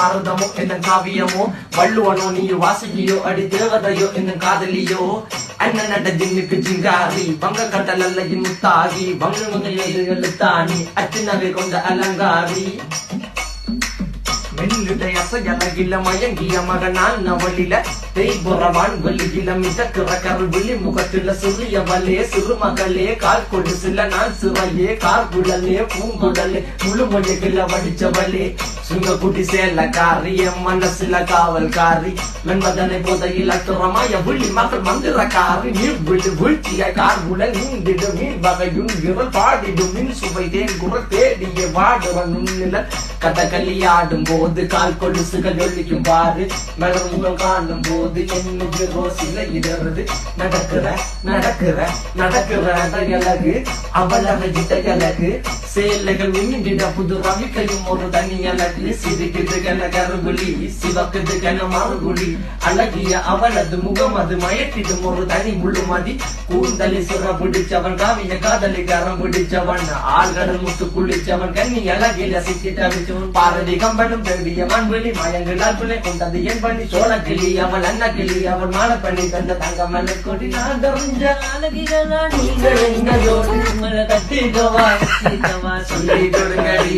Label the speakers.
Speaker 1: பாரதமோ என்ன காவியமோ? வள்ளுவனோ நீ வாசகியோ அடி தேவதையோ என்ன காதலியோ? அண்ணன் நட ஜின்னுக்கு ஜிங்காரி வங்க கட்டல் அல்ல முத்தாகி வங்க முகையது எழுத்தாணி அச்சினவை கொண்ட அலங்காரி. மெல்லிடை மயங்கிய மகனான் நவளில தேய்புறவான் வெளியில மிதக்கிற கருவிழி முகத்தில சிறிய சிறுமகளே கால் கொடு சில நாள் சிறையே கார்குழலே பூங்குழலே முழுமொழிகள வடிச்சவளே. சுங்க குட்டி சேலக்காரி என் மனசுல காவல்காரி வெண்பதனை போதையில் அத்துறமாய புள்ளி மக்கள் மந்திரக்காரி நீர் விழு வீழ்ச்சிய கார்குழல் நீந்திடு நீர் வகையும் விரல் பாடிடும் மின் சுவை தேன் குரல் தேடிய வாடுவன் நுண்ணில கதகளி ஆடும் போது கால் கொலுசுகள் ஒழிக்கும் பாரு. மலர் காணும் போது என்னுக்கு ரோசில இடறது. நடக்கிற நடக்கிற நடக்கிற அழகு அவளக இட்டகலகு சேலைகள் மின்னிட புது ரவிக்கையும் ஒரு தனி அழகு. சிரிக்குது கன கருகுலி சிவக்குது கன மறுகுலி அழகிய அவளது முகம் அது மயக்கிடும் ஒரு தனி முழுமதி கூந்தலி சுர பிடிச்சவன் காவிய காதலி கரம் பிடிச்சவன். ஆழ்கடல் முத்து குளிச்சவன் கண்ணி அழகில சிக்கிட்ட பாரதி கம்பனும் பெரிய மண்வெளி மயங்களால் பிள்ளை கொண்டது என் பண்ணி சோழ கிளி அவள் அண்ண கிளி அவள் மாட பண்ணி தந்த தங்க மலர் கொடி நான் தெரிஞ்ச
Speaker 2: அழகிகளா
Speaker 1: நீங்கள் எங்களோடு
Speaker 2: உங்களை கட்டிக்கவா
Speaker 1: சொல்லி கொடுங்கடி.